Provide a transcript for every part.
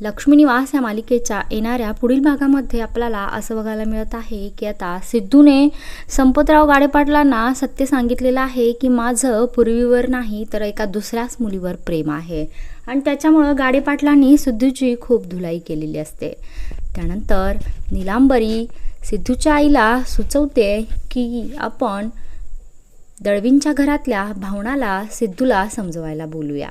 लक्ष्मी निवास या मालिकेच्या येणाऱ्या पुढील भागामध्ये आपल्याला असं बघायला मिळत आहे की आता सिद्धूने संपतराव गाडेपाटलांना सत्य सांगितलेलं आहे की माझं पूर्वीवर नाही तर एका दुसऱ्याच मुलीवर प्रेम आहे. आणि त्याच्यामुळं गाडेपाटलांनी सिद्धूची खूप धुलाई केलेली असते. त्यानंतर निलांबरी सिद्धूच्या आईला सुचवते की आपण दळवींच्या घरातल्या भावनाला सिद्धूला समजवायला बोलूया.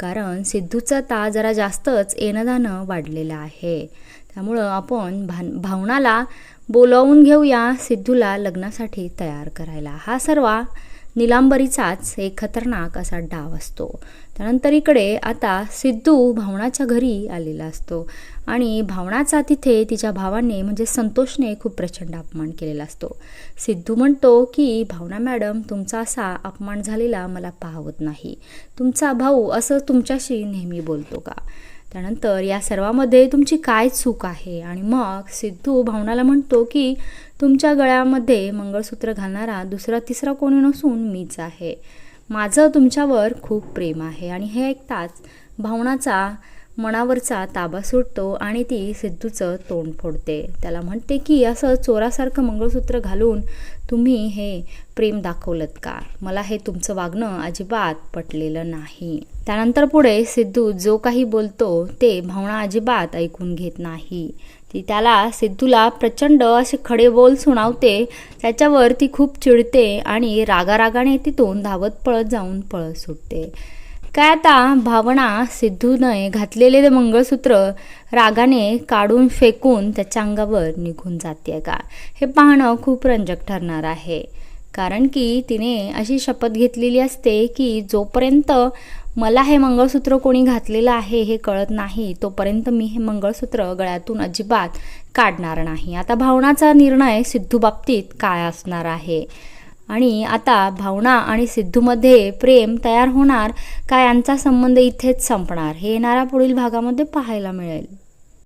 कारण सिद्धूचा ता जरा जास्तच येणं जाणं वाढलेलं आहे. त्यामुळं आपण भान भावनाला बोलावून घेऊया सिद्धूला लग्नासाठी तयार करायला. हा सर्व निलांबरीचाच एक खतरनाक असा डाव असतो. त्यानंतर इकडे आता सिद्धू भावनाच्या घरी आलेला असतो आणि भावनाचा तिथे तिच्या भावाने म्हणजे संतोषने खूप प्रचंड अपमान केलेला असतो. सिद्धू म्हणतो की भावना मॅडम तुमचा असा अपमान झालेला मला पाहवत नाही. तुमचा भाऊ असं तुमच्याशी नेहमी बोलतो का? त्यानंतर या सर्वामध्ये तुमची काय चूक आहे? आणि मग सिद्धू भावनाला म्हणतो की तुमच्या गळ्यामध्ये मंगळसूत्र घालणारा दुसरा तिसरा कोणी नसून मीच आहे. माझं तुमच्यावर खूप प्रेम आहे. आणि हे ऐकताच भावनाचा मनावरचा ताबा सुटतो आणि ती सिद्धूचं तोंड फोडते. त्याला म्हणते की असं चोरासारखं मंगळसूत्र घालून तुम्ही हे प्रेम दाखवलत का? मला हे तुमचं वागणं अजिबात पटलेलं नाही. त्यानंतर पुढे सिद्धू जो काही बोलतो ते भावना अजिबात ऐकून घेत नाही. ती त्याला सिद्धूला प्रचंड असे खडे बोल सुनावते त्याच्यावर ती खूप चिडते आणि रागारागाने तिथून धावत पळत जाऊन पळत सुटते. काय आता भावना सिद्धूने घातलेले ते मंगळसूत्र रागाने काढून फेकून त्याच्या अंगावर निघून जाते का हे पाहणं खूप रंजक ठरणार आहे. कारण की तिने अशी शपथ घेतलेली असते की जोपर्यंत मला हे मंगळसूत्र कोणी घातलेलं आहे हे कळत नाही तोपर्यंत मी हे मंगळसूत्र गळ्यातून अजिबात काढणार नाही. आता भावनाचा निर्णय सिद्धू बाबतीत काय असणार आहे? आणि आता भावना आणि सिद्धूमध्ये प्रेम तयार होणार का यांचा संबंध इथेच संपणार हे येणाऱ्या पुढील भागामध्ये पाहायला मिळेल.